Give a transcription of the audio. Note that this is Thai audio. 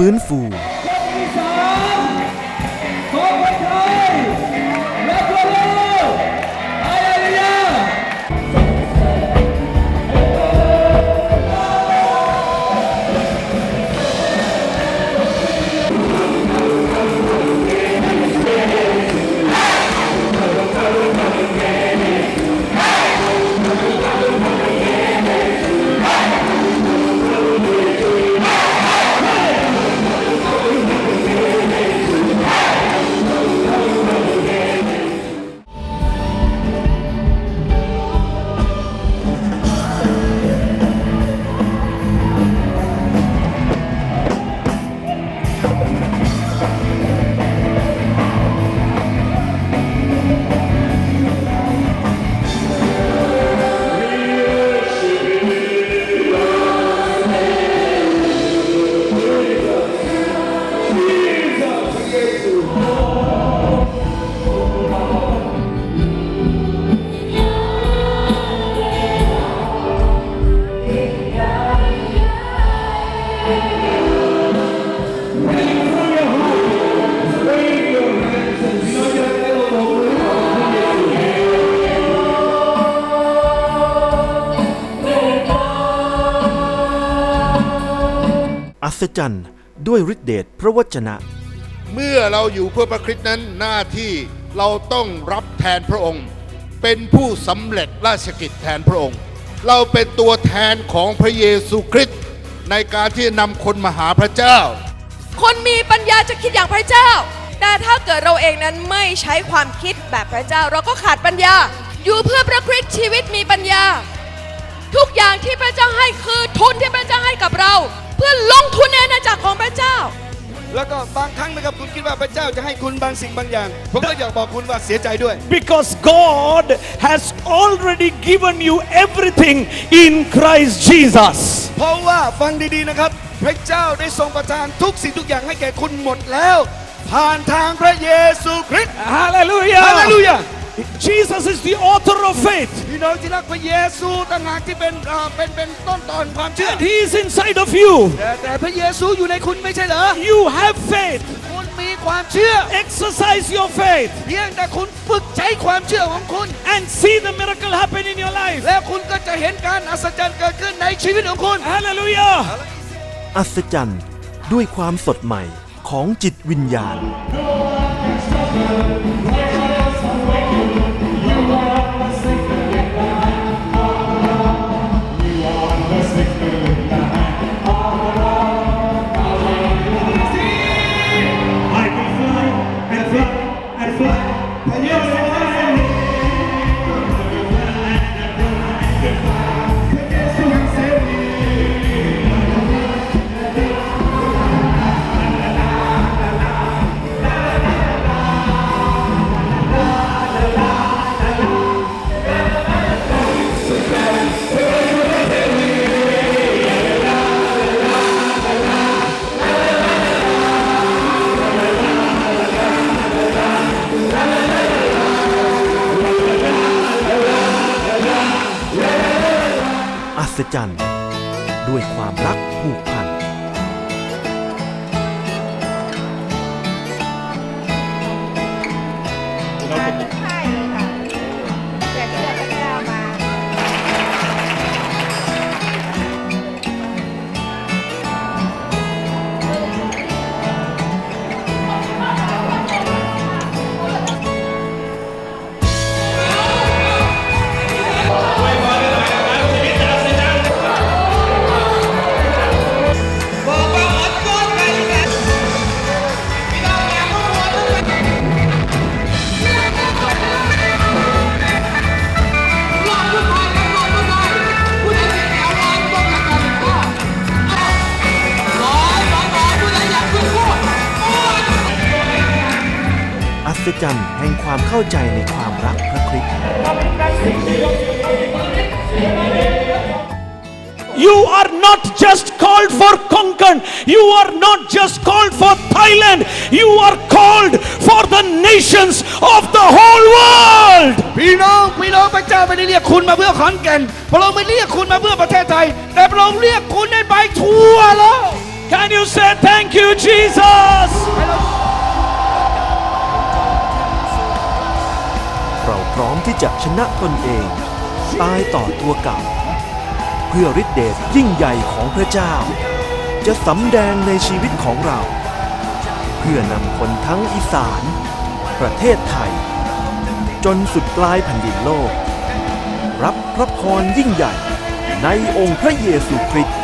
การฟื้นฟู อัศจรรย์ด้วยฤทธิเดชพระวจนะ เมื่อเราอยู่เพื่อพระคริสต์นั้นหน้าที่เราต้องรับแทนพระองค์ เป็นผู้สำเร็จราชกิจแทนพระองค์ เราเป็นตัวแทนของพระเยซูคริสต์ในการที่จะนำคนมาหาพระเจ้า คนมีปัญญาจะคิดอย่างพระเจ้า แต่ถ้าเกิดเราเองนั้นไม่ใช้ความคิดแบบพระเจ้า เราก็ขาดปัญญา อยู่เพื่อพระคริสต์ชีวิตมีปัญญา ทุกอย่างที่พระเจ้าให้คือทุนที่พระเจ้าให้กับเรา แล้วก็บางครั้งนะครับคุณคิดว่าพระเจ้าจะให้คุณบางสิ่งบางอย่าง ผมก็อยากบอกคุณว่าเสียใจด้วย Because God has already given you everything in Christ Jesus. เพราะว่าฟังดีๆนะครับ พระเจ้าได้ทรงประทานทุกสิ่งทุกอย่างให้แก่คุณหมดแล้ว ผ่านทางพระเยซูคริสต์ Hallelujah. ฮาเลลูยา Jesus is the author of faith. พี่น้องที่รักพระเยซูต่างหากที่เป็นเอ่อเป็นเป็นต้นตอนความเชื่อ And He is inside of you. แต่แต่พระเยซูอยู่ในคุณไม่ใช่เหรอ You have faith. คุณมีความเชื่อ Exercise your faith เพียงแต่คุณฝึกใช้ความเชื่อของคุณ and see the miracle happen in your life. แล้วคุณก็จะเห็นการอัศจรรย์เกิดขึ้นในชีวิตของคุณ Hallelujah. อัศจรรย์ด้วยความสดใหม่ของจิตวิญญาณ ศจรรย์ ด้วยความรักผูกพัน ศจรรย์แห่งความเข้าใจในความรักพระคริสต์ You are not just called for Konkan. You are not just called for Thailand. You are called for the nations of the whole world. พี่น้องพี่น้องพระเจ้าไม่ได้เรียกคุณมาเพื่อขอนแก่นพระองค์ไม่เรียกคุณมาเพื่อประเทศไทย แต่พระองค์เรียกคุณให้ไปทั่วโลก Can you say thank you, Jesus? ที่จะชนะตนเอง ตายต่อตัวเก่า เพื่อฤทธิเดชยิ่งใหญ่ของพระเจ้า จะสำแดงในชีวิตของเรา เพื่อนำคนทั้งอีสาน ประเทศไทย จนสุดปลายแผ่นดินโลก รับพระพรยิ่งใหญ่ในองค์พระเยซูคริสต์